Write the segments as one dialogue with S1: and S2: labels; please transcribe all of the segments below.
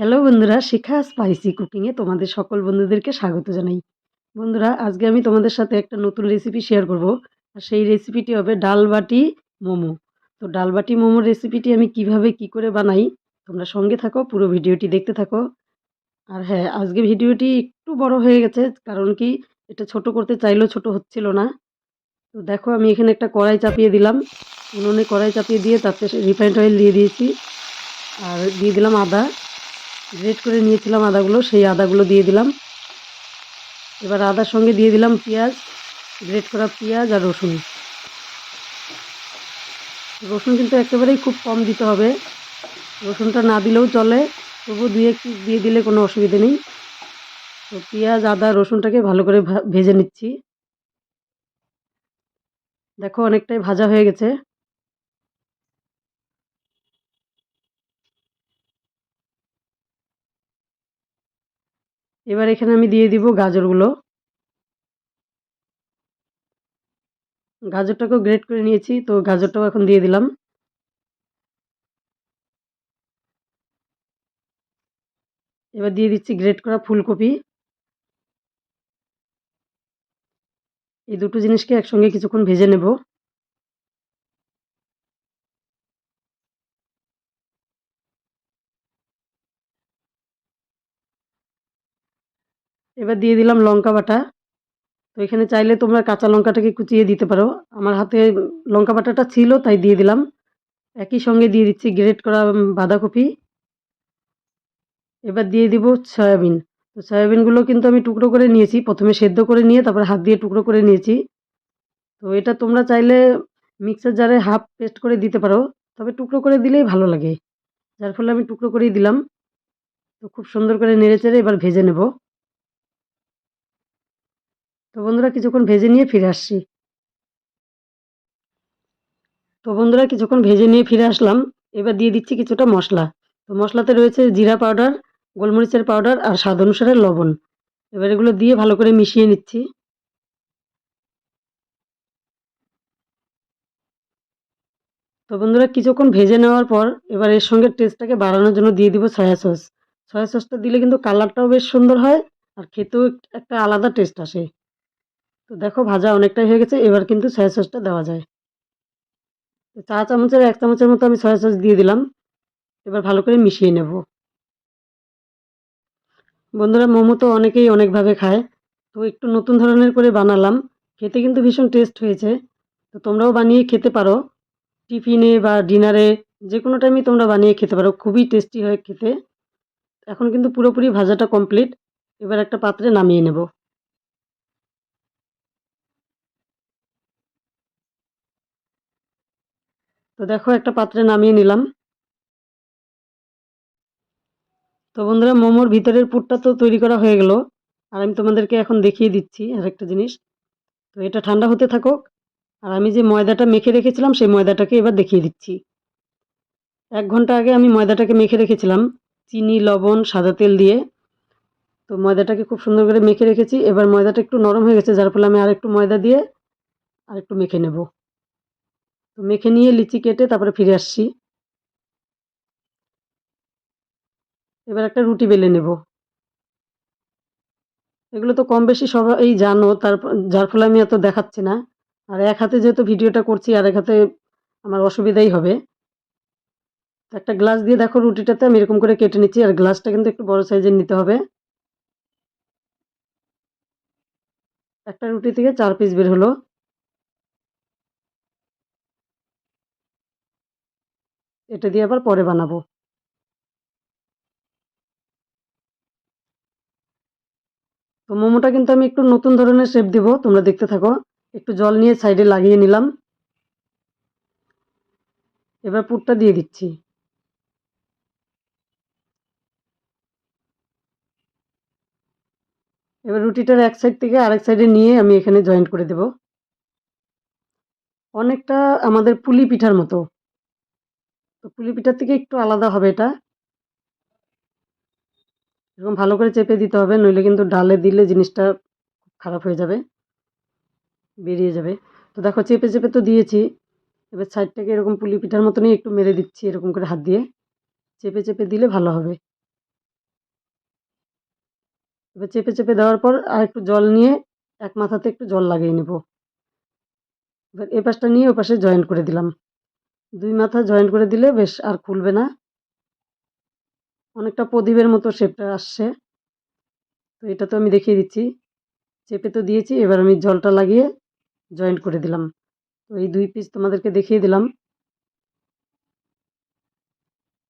S1: Hello বন্ধুরা, শিখা spicy কুকিংয়ে তোমাদের সকল বন্ধুদেরকে স্বাগত জানাই। বন্ধুরা, আজকে আমি তোমাদের সাথে একটা নতুন রেসিপি শেয়ার করব। আর সেই রেসিপিটি হবে ডাল বাটি মোমো। তো ডাল বাটি মোমোর রেসিপিটি আমি কীভাবে কি করে বানাই, তোমরা সঙ্গে থাকো, পুরো ভিডিওটি দেখতে থাকো। আর হ্যাঁ আজকে ভিডিওটি একটু বড় হয়ে গেছে, কারণ কি এটা ছোট করতে চাইলেও ছোট হচ্ছিল না। তো দেখো, আমি এখানে একটা কড়াই চাপিয়ে দিলাম। উনুনে কড়াই চাপিয়ে দিয়ে তাতে রিফাইন্ড অয়েল দিয়ে দিয়েছি। আর দিয়ে দিলাম আদা। গ্রেট করে নিয়েছিলাম আদাগুলো, সেই আদাগুলো দিয়ে দিলাম। এবার আদার সঙ্গে দিয়ে দিলাম পেঁয়াজ গ্রেট করা পেঁয়াজ আর রসুন। রসুন কিন্তু একেবারেই খুব কম দিতে হবে। রসুনটা না দিলেও চলে তবু দুই একটু দিয়ে দিলে কোনো অসুবিধে নেই। তো পেঁয়াজ, আদা, রসুনটাকে ভালো করে ভেজে নিচ্ছি। দেখো অনেকটাই ভাজা হয়ে গেছে। এবার এখানে আমি দিয়ে দিব গাজরগুলো। গাজরটাকেও গ্রেট করে নিয়েছি, তো গাজরটাও এখন দিয়ে দিলাম। এবার দিয়ে দিচ্ছি গ্রেট করা ফুলকপি। এই দুটো জিনিসকে একসঙ্গে কিছুক্ষণ ভেজে নেব। এবার দিয়ে দিলাম লঙ্কা বাটা। তো এখানে চাইলে তোমরা কাঁচা লঙ্কাটাকে কুচিয়ে দিতে পারো। আমার হাতে লঙ্কা বাটাটা ছিল, তাই দিয়ে দিলাম। একই সঙ্গে দিয়ে দিচ্ছি গ্রেট করা বাঁধাকপি। এবার দিয়ে দিব সয়াবিন। তো সয়াবিনগুলো কিন্তু আমি টুকরো করে নিয়েছি। প্রথমে সেদ্ধ করে নিয়ে তারপর হাত দিয়ে টুকরো করে নিয়েছি। তো এটা তোমরা চাইলে মিক্সার জারে হাফ পেস্ট করে দিতে পারো। তবে টুকরো করে দিলেই ভালো লাগে। যার ফলে আমি টুকরো করেই দিলাম। তো খুব সুন্দর করে নেড়ে চেড়ে এবার ভেজে নেব। তো বন্ধুরা কিছুক্ষণ ভেজে নিয়ে ফিরে আসছি। তো বন্ধুরা কিছুক্ষণ ভেজে নিয়ে ফিরে আসলাম। এবার দিয়ে দিচ্ছি কিছুটা মশলা। তো মশলাতে রয়েছে জিরা পাউডার, গোলমরিচের পাউডার আর স্বাদ অনুসারে লবণ। এবার এগুলো দিয়ে ভালো করে মিশিয়ে নিচ্ছি। তো বন্ধুরা কিছুক্ষণ ভেজে নেওয়ার পর এবার এর সঙ্গে টেস্টটাকে বাড়ানোর জন্য দিয়ে দিব সয়া সস সয়া সসটা দিলে কিন্তু কালারটাও বেশ সুন্দর হয় আর খেতেও একটা আলাদা টেস্ট আসে। তো দেখো ভাজা অনেকটাই হয়ে গেছে, এবার কিন্তু সয়া সসটা দেওয়া যায়। তো চা চামচের এক চামচের মতো আমি সয়া সস দিয়ে দিলাম, এবার ভালো করে মিশিয়ে নেব। বন্ধুরা মোমো তো অনেকেই অনেকভাবে খায়, তো একটু নতুন ধরনের করে বানালাম, খেতে কিন্তু ভীষণ টেস্ট হয়েছে। তো তোমরাও বানিয়ে খেতে পারো, টিফিনে বা ডিনারে যে কোনো টাইমে তোমরা বানিয়ে খেতে পারো, খুবই টেস্টি হয় খেতে। এখন কিন্তু পুরোপুরি ভাজাটা কমপ্লিট এবার একটা পাত্রে নামিয়ে নেব। তো দেখো, একটা পাত্রে নামিয়ে নিলাম। তো বন্ধুরা, মোমোর ভিতরের পুরটা তো তৈরি করা হয়ে গেল। আর আমি তোমাদেরকে এখন দেখিয়ে দিচ্ছি আর একটা জিনিস। তো এটা ঠান্ডা হতে থাকুক। আর আমি যে ময়দাটা মেখে রেখেছিলাম, সেই ময়দাটাকে এবার দেখিয়ে দিচ্ছি। এক ঘণ্টা আগে আমি ময়দাটাকে মেখে রেখেছিলাম, চিনি, লবণ, সাদা তেল দিয়ে। তো ময়দাটাকে খুব সুন্দর করে মেখে রেখেছি। এবার ময়দাটা একটু নরম হয়ে গেছে, যার ফলে আমি আর একটু ময়দা দিয়ে আর একটু মেখে নেব। তো মেখে নিয়ে লিচি কেটে তারপরে ফিরে আসছি। এবার একটা রুটি বেলে নেব। এগুলো তো কম বেশি সবাই জানো, তার যার ফলে আমি এত দেখাচ্ছি না। আর এক হাতে যেহেতু ভিডিওটা করছি, আর এক হাতে আমার অসুবিধাই হবে। একটা গ্লাস দিয়ে দেখো রুটিটাতে, আমি এরকম করে কেটে নিচ্ছি, আর গ্লাসটা কিন্তু একটু বড় সাইজের নিতে হবে। একটা রুটি থেকে চার পিস বের হলো। এটা দিয়ে আবার পরে বানাবো। তো মোমোটা কিন্তু আমি একটু নতুন ধরনের শেপ দিব, তোমরা দেখতে থাকো। একটু জল নিয়ে সাইডে লাগিয়ে নিলাম। এবার পুরটা দিয়ে দিচ্ছি। এবার রুটিটার এক সাইড থেকে আরেক সাইডে নিয়ে আমি এখানে জয়েন্ট করে দেব। অনেকটা আমাদের পুলি পিঠার মতো। তো পুলি পিঠার থেকে একটু আলাদা হবে এটা। এরকম ভালো করে চেপে দিতে হবে, নইলে কিন্তু ডালে দিলে জিনিসটা খারাপ হয়ে যাবে, বেরিয়ে যাবে। তো দেখো চেপে চেপে তো দিয়েছি, এবার সাইডটাকে এরকম পুলি পিঠার মতনই একটু মেরে দিচ্ছি এরকম করে হাত দিয়ে। চেপে চেপে দিলে ভালো হবে। এবার চেপে চেপে দেওয়ার পর আর একটু জল নিয়ে এক মাথাতে একটু জল লাগিয়ে নেব। এবার এ পাশটা নিয়ে ও পাশে জয়েন্ট করে দিলাম। দুই মাথা জয়েন্ট করে দিলে বেশ আর খুলবে না। অনেকটা প্রদীপের মতো শেপটা আসছে। তো এটা তো আমি দেখিয়ে দিচ্ছি। চেপে তো দিয়েছি, এবার আমি জলটা লাগিয়ে জয়েন্ট করে দিলাম। তো এই দুই পিস তোমাদেরকে দেখিয়ে দিলাম।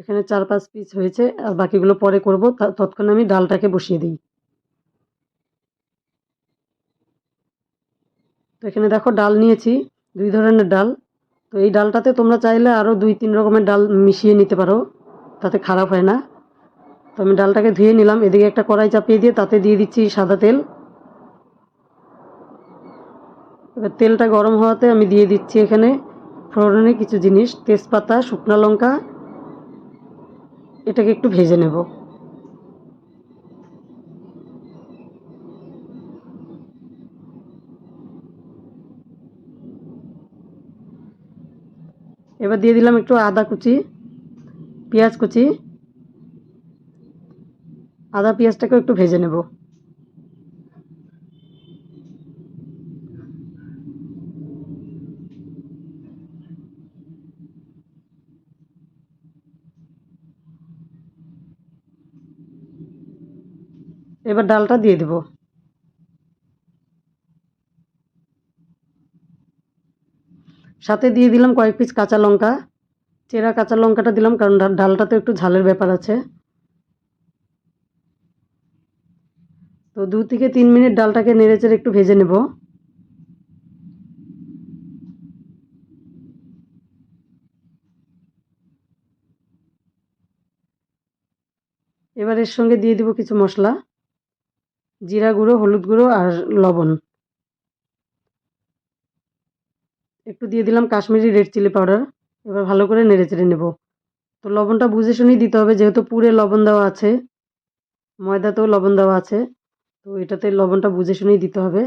S1: এখানে চার পাঁচ পিস হয়েছে, আর বাকিগুলো পরে করব। তৎক্ষণে আমি ডালটাকে বসিয়ে দিই। তো এখানে দেখো ডাল নিয়েছি, দুই ধরনের ডাল। তো এই ডালটাতে তোমরা চাইলে আরও দুই তিন রকমের ডাল মিশিয়ে নিতে পারো, তাতে খারাপ হয় না। তো আমি ডালটাকে ধুয়ে নিলাম, এদিকে একটা কড়াই চাপিয়ে দিয়ে তাতে দিয়ে দিচ্ছি সাদা তেল। এবার তেলটা গরম হওয়াতে আমি দিয়ে দিচ্ছি এখানে ফোড়নে কিছু জিনিস, তেজপাতা, শুকনো লঙ্কা। এটাকে একটু ভেজে নেব। এবার দিয়ে দিলাম একটু আদা কুচি, পেঁয়াজ কুচি। আদা পেঁয়াজটাকেও একটু ভেজে নেব। এবার ডালটা দিয়ে দেব। সাথে দিয়ে দিলাম কয়েক পিস কাঁচা লঙ্কা। চেরা কাঁচা লঙ্কাটা দিলাম কারণ ডালটা তো একটু ঝালের ব্যাপার আছে। তো দু থেকে তিন মিনিট ডালটাকে নেড়েচেড়ে একটু ভেজে নেব। এবার এর সঙ্গে দিয়ে দিব কিছু মশলা। জিরা গুঁড়ো, হলুদ গুঁড়ো আর লবণ। একটু দিয়ে দিলাম কাশ্মীরি রেড চিলি পাউডার এবার ভালো করে নেড়ে চেড়ে নেব। তো লবণটা বুঝে শুনেই দিতে হবে, যেহেতু পুরে লবণ দেওয়া আছে, ময়দাতেও লবণ দেওয়া আছে, তো এটাতে লবণটা বুঝে শুনেই দিতে হবে।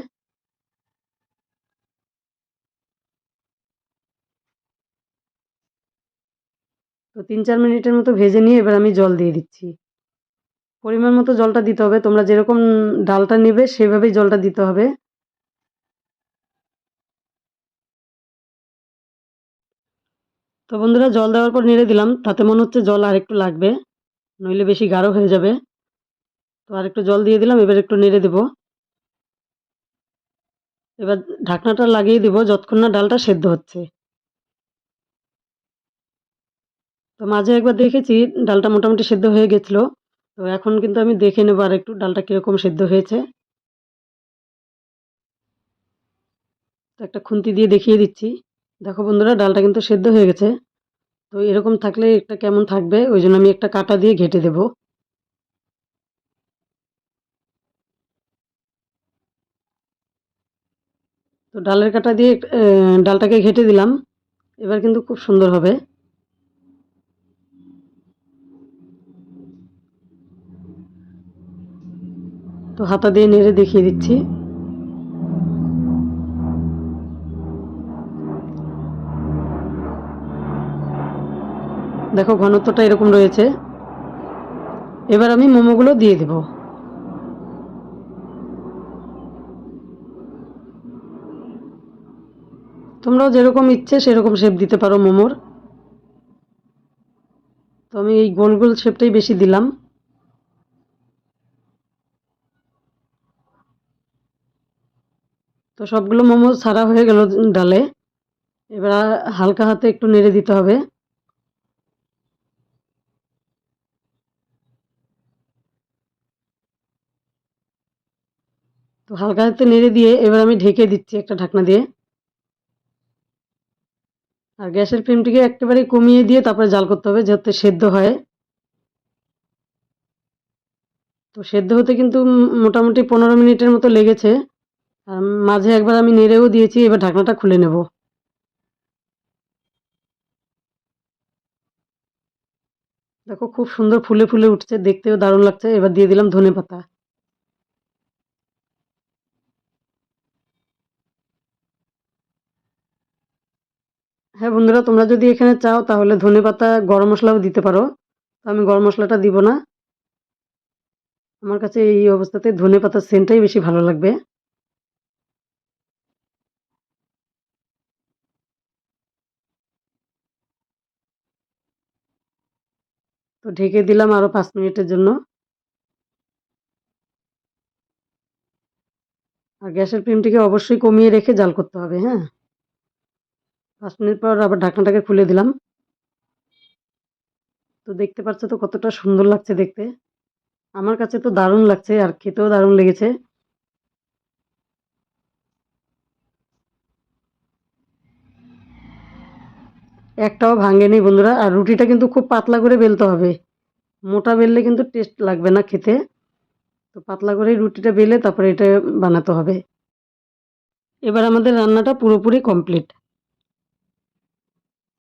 S1: তো তিন চার মিনিটের মতো ভেজে নিয়ে এবার আমি জল দিয়ে দিচ্ছি। পরিমাণ মতো জলটা দিতে হবে, তোমরা যেরকম ডালটা নেবে, সেভাবেই জলটা দিতে হবে। তো বন্ধুরা জল দেওয়ার পর নেড়ে দিলাম, তাতে মনে হচ্ছে জল আর একটু লাগবে, নইলে বেশি গাঢ় হয়ে যাবে। তো আর একটু জল দিয়ে দিলাম, এবার একটু নেড়ে দেব। এবার ঢাকনাটা লাগিয়ে দিব যতক্ষণ না ডালটা সেদ্ধ হচ্ছে। তো মাঝে একবার দেখেছি ডালটা মোটামুটি সেদ্ধ হয়ে গেছিল, তো এখন কিন্তু আমি দেখে নেব আর একটু ডালটা কীরকম সেদ্ধ হয়েছে। তো একটা খুন্তি দিয়ে দেখিয়ে দিচ্ছি। দেখো বন্ধুরা, ডালটা কিন্তু সেদ্ধ হয়ে গেছে। তো এরকম থাকলে একটা কেমন থাকবে, ওই জন্য আমি একটা কাটা দিয়ে ঘেটে দেব। তো ডালের কাটা দিয়ে ডালটাকে ঘেটে দিলাম। এবার কিন্তু খুব সুন্দর হবে। তো হাতা দিয়ে নেড়ে দেখিয়ে দিচ্ছি। দেখো ঘনত্বটা এরকম রয়েছে। এবার আমি মোমোগুলো দিয়ে দেব। তোমরাও যেরকম ইচ্ছে সেরকম শেপ দিতে পারো মোমোর। তো আমি এই গোল গোল শেপটাই বেশি দিলাম। তো সবগুলো মোমো ছাড়া হয়ে গেল ডালে। এবার হালকা হাতে একটু নেড়ে দিতে হবে। তো হালকা হাতে নেড়ে দিয়ে এবার আমি ঢেকে দিচ্ছি একটা ঢাকনা দিয়ে। আর গ্যাসের ফ্লেমটিকে একেবারে কমিয়ে দিয়ে তারপরে জাল করতে হবে যাতে সেদ্ধ হয়। তো সেদ্ধ হতে কিন্তু মোটামুটি পনেরো মিনিটের মতো লেগেছে। মাঝে একবার আমি নেড়েও দিয়েছি, এবার ঢাকনাটা খুলে নেব। দেখো খুব সুন্দর ফুলে ফুলে উঠছে, দেখতেও দারুণ লাগছে। এবার দিয়ে দিলাম ধনে পাতা। হ্যাঁ বন্ধুরা, তোমরা যদি এখানে চাও তাহলে ধনে পাতা, গরম মশলাও দিতে পারো। আমি গরম মশলাটা দিব না। আমার কাছে এই অবস্থাতে ধনে পাতার সেন্টটাই বেশি ভালো লাগবে। তো ঢেকে দিলাম আরও পাঁচ মিনিটের জন্য। আর গ্যাসের ফ্লেমটিকে অবশ্যই কমিয়ে রেখে জাল করতে হবে হ্যাঁ? পাঁচ মিনিট পর আবার ঢাকনাটাকে খুলে দিলাম। তো দেখতে পাচ্ছ তো কতটা সুন্দর লাগছে দেখতে। আমার কাছে তো দারুণ লাগছে আর খেতেও দারুণ লেগেছে। একটাও ভাঙেনি বন্ধুরা, আর রুটিটা কিন্তু খুব পাতলা করে বেলতে হবে। মোটা বেললে কিন্তু টেস্ট লাগবে না খেতে। তো পাতলা করে রুটিটা বেলে তারপরে এটা বানাতে হবে। এবার আমাদের রান্নাটা পুরোপুরি কমপ্লিট।